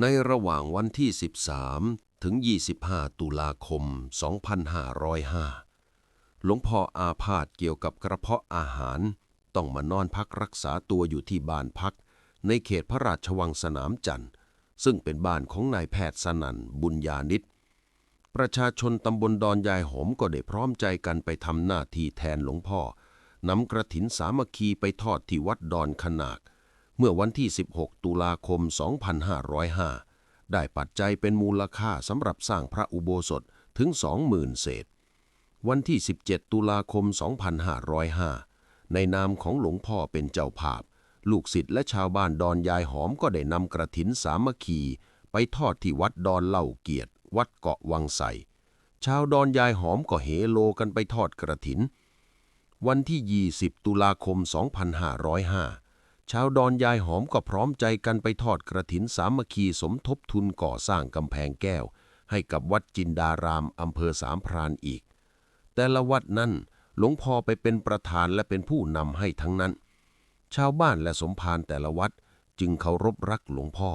ในระหว่างวันที่ 13 ถึง 25 ตุลาคม 2505 หลวงพ่ออาพาธเกี่ยวกับกระเพาะอาหาร ต้องมานอนพักรักษาตัวอยู่ที่บ้านพัก ในเขตพระราชวังสนามจันทร์ ซึ่งเป็นบ้านของนายแพทย์สนันบุญญาณิตประชาชนตำบลดอนยายหอมก็ได้พร้อมใจกันไปทำหน้าที่แทนหลวงพ่อนำกระถินสามัคคีไปทอดที่วัดดอนขนาก เมื่อวันที่ 16 ตุลาคม 2505 ได้ปัจจัยเป็นมูลค่าสำหรับสร้างพระอุโบสถถึง 20,000 เศษ วันที่ 17 ตุลาคม 2505 ในนามของหลวงพ่อเป็นเจ้าภาพ ลูกศิษย์และชาวบ้านดอนยายหอมก็ได้นำกระถินสามัคคีไปทอดที่วัดดอนเล่าเกียรติ วัดเกาะวังไสชาวดอนยายหอมก็เฮโลกันไปทอดกระถิน วันที่ 20 ตุลาคม 2505 ชาวดอนยายหอมก็พร้อมใจกันไปทอดกระถินสามัคคีสมทบทุนก่อสร้างกำแพงแก้ว ให้กับวัดจินดารามอำเภอสามพรานอีก แต่ละวัดนั้นหลวงพ่อไปเป็นประธานและเป็นผู้นำให้ทั้งนั้น ชาวบ้านและสมภารแต่ละวัดจึงเคารพรักหลวงพ่อ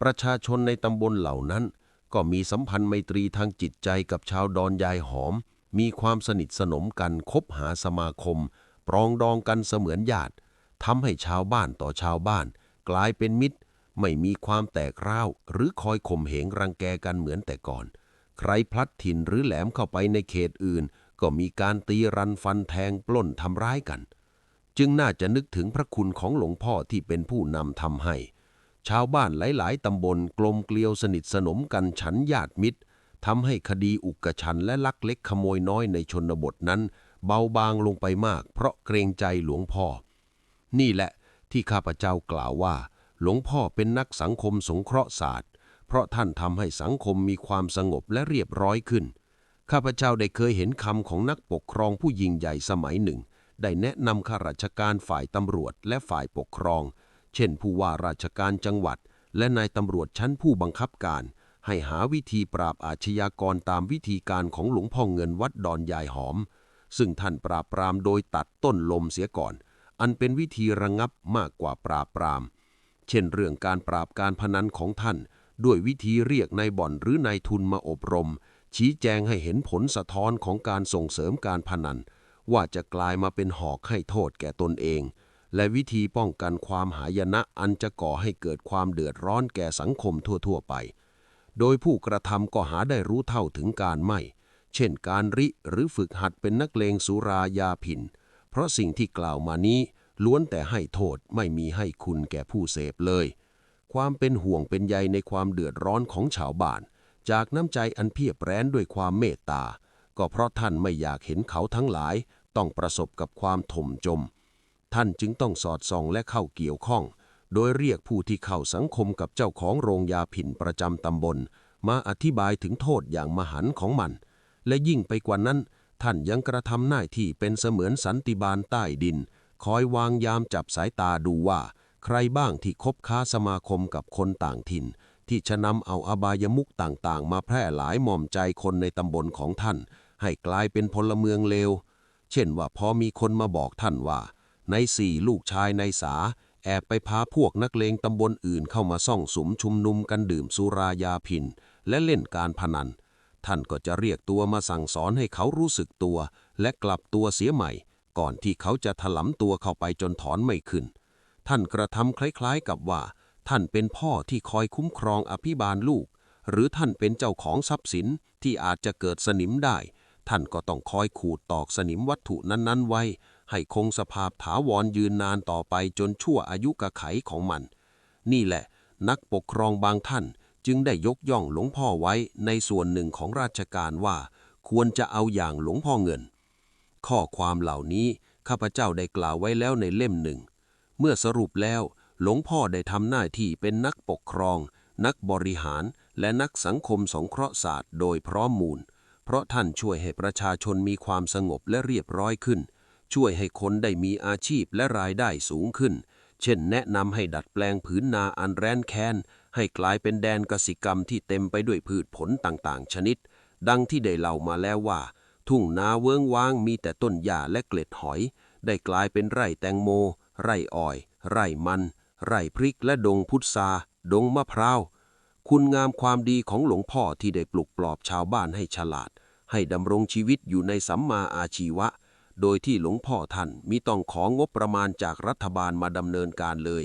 ประชาชนในตำบลเหล่านั้น ก็มีสัมพันธ์ไมตรีทางจิตใจกับชาวดอนยายหอม มีความสนิทสนมกันคบหาสมาคม ปรองดองกันเสมือนญาติ ทำให้ชาวบ้านต่อชาวบ้าน กลายเป็นมิตร ไม่มีความแตกร้าว หรือคอยข่มเหงรังแกกันเหมือนแต่ก่อน ใครพลัดถิ่นหรือแหลมเข้าไปในเขตอื่น ก็มีการตีรันฟันแทงปล้นทำร้ายกัน จึงน่าจะนึกถึงพระคุณของหลวงพ่อที่เป็นผู้นำทำให้ ชาวบ้านหลาย ๆตำบลกลมเกลียวสนิทสนมกันฉันญาติมิตรทำให้คดีอุกชันและลักเล็กขโมยน้อยในชนบทนั้น เบาบางลงไปมากเพราะเกรงใจหลวงพ่อ นี่แหละที่ข้าพเจ้ากล่าวว่า หลวงพ่อเป็นนักสังคมสงเคราะห์ศาสตร์ เพราะท่านทำให้สังคมมีความสงบและเรียบร้อยขึ้น ข้าพเจ้าได้เคยเห็นคำของนักปกครองผู้ยิ่งใหญ่สมัยหนึ่ง ได้แนะนำข้าราชการฝ่ายตำรวจและฝ่ายปกครอง เช่น ผู้ว่าราชการจังหวัด และนายตำรวจชั้นผู้บังคับการ ให้หาวิธีปราบอาชญากรตามวิธีการของหลวงพ่อเงินวัดดอนยายหอม ซึ่งท่านปราบปรามโดยตัดต้นลมเสียก่อน อันเป็นวิธีระงับมากกว่าปราบปราม เช่นเรื่องการปราบการพนันของท่าน ด้วยวิธีเรียกนายบ่อนหรือนายทุนมาอบรม ชี้แจงให้เห็นผลสะท้อนของการส่งเสริมการพนัน ว่าจะกลายมาเป็นหอกให้โทษแก่ตนเอง และวิธีป้องกันความหายนะอันจะก่อให้เกิดความเดือดร้อนแก่สังคมทั่ว ๆ ไป โดยผู้กระทำก็หาได้รู้เท่าถึงการไม่ เช่นการริหรือฝึกหัดเป็นนักเลงสุรายาผินเราะสิ่งที่กล่าวมานี้ล้วนแต่ให้โทษไม่มีให้คุณแก่ผู้เสพเลย ความเป็นห่วงเป็นใยในความเดือดร้อนของชาวบ้าน จากน้ำใจอันเพียบแร้นด้วยความเมตตา ก็เพราะท่านไม่อยากเห็นเขาทั้งหลาย ต้องประสบกับความถมจม ท่านจึงต้องสอดส่องและเข้าเกี่ยวข้อง โดยเรียกผู้ที่เข้าสังคมกับเจ้าของโรงยาผินประจำตำบล มาอธิบายถึงโทษอย่างมหันของมัน และยิ่งไปกว่านั้น ท่านยังกระทำหน้าที่เป็นเสมือนสันติบาลใต้ดิน คอยวางยามจับสายตาดูว่า ใครบ้างที่คบค้าสมาคมกับคนต่างถิ่น ที่จะนำเอาอบายมุกต่างๆ มาแพร่หลายหม่อมใจคนในตำบลของท่าน ให้กลายเป็นพลเมืองเลว เช่นว่าพอมีคนมาบอกท่านว่า ในสี่ลูกชายในสา แอบไปพาพวกนักเลงตำบลอื่นเข้ามาซ่องสุมชุมนุมกันดื่มสุรายาพินและเล่นการพนัน ท่านก็จะเรียกตัวมาสั่งสอนให้เขารู้สึกตัว และกลับตัวเสียใหม่ ก่อนที่เขาจะถลำตัวเข้าไปจนถอนไม่ขึ้น ท่านกระทำคล้ายๆกับว่า ท่านเป็นพ่อที่คอยคุ้มครองอภิบาลลูก หรือท่านเป็นเจ้าของทรัพย์สินที่อาจจะเกิดสนิมได้ ท่านก็ต้องคอยขูดตอกสนิมวัตถุนั้นๆ ไว้ ให้คงสภาพถาวรยืนนานต่อไปจนชั่วอายุกะไขของมัน นี่แหละ นักปกครองบางท่าน จึงได้ยกย่องหลวงพ่อไว้ในส่วนหนึ่งของราชการว่า ควรจะเอาอย่างหลวงพ่อเงิน ข้อความเหล่านี้ข้าพเจ้าได้กล่าวไว้แล้วในเล่มหนึ่ง เมื่อสรุปแล้วหลวงพ่อได้ทำหน้าที่เป็นนักปกครอง นักบริหาร และนักสังคมสงเคราะห์ศาสตร์โดยพร้อมมูล เพราะท่านช่วยให้ประชาชนมีความสงบและเรียบร้อยขึ้น ช่วยให้คนได้มีอาชีพและรายได้สูงขึ้น เช่นแนะนำให้ดัดแปลงผืนนาอันแร้นแค้น ให้กลายเป็นแดนกสิกรรมที่เต็มไปด้วยพืชผลต่างๆ ชนิด ดังที่ได้เล่ามาแล้วว่า ทุ่งนาเวิ้งว้างมีแต่ต้นหญ้าและเกล็ดหอย ได้กลายเป็นไร่แตงโม ไร่อ้อย ไร่มัน ไร่พริกและดงพุทราดงมะพร้าว คุณงามความดีของหลวงพ่อที่ได้ปลุกปลอบชาวบ้านให้ฉลาด ให้ดำรงชีวิตอยู่ในสัมมาอาชีวะ โดยที่หลวงพ่อท่านมิต้องของบประมาณจากรัฐบาลมาดำเนินการเลย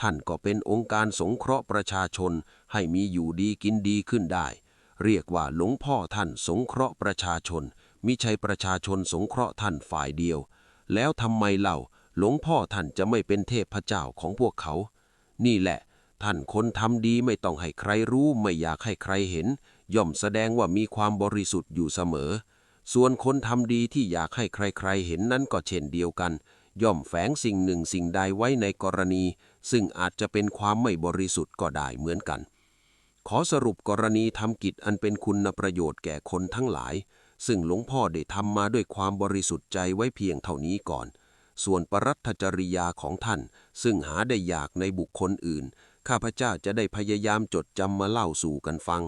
ท่านก็เป็นองค์การสงเคราะห์ประชาชนให้มีอยู่ดีกินดีขึ้นได้ เรียกว่าหลวงพ่อท่านสงเคราะห์ประชาชน มิใช่ประชาชนสงเคราะห์ท่านฝ่ายเดียว แล้วทำไมเล่าหลวงพ่อท่านจะไม่เป็นเทพเจ้าของพวกเขา นี่แหละ ท่านคนทำดีไม่ต้องให้ใครรู้ไม่อยากให้ใครเห็น ย่อมแสดงว่ามีความบริสุทธิ์อยู่เสมอ ส่วนคนทำดีที่อยากให้ใครๆ เห็นนั้นก็เช่นเดียวกัน ย่อมแฝงสิ่งหนึ่งสิ่งใดไว้ในกรณี ซึ่งอาจจะเป็นความไม่บริสุทธิ์ก็ได้เหมือนกัน ขอสรุปกรณีทำกิจอันเป็นคุณประโยชน์แก่คนทั้งหลาย ซึ่งหลวงพ่อได้ทำมาด้วยความบริสุทธิ์ใจไว้เพียงเท่านี้ก่อน ส่วนปรัตจริยาของท่าน ซึ่งหาได้ยากในบุคคลอื่น ข้าพเจ้าจะได้พยายามจดจำมาเล่าสู่กันฟัง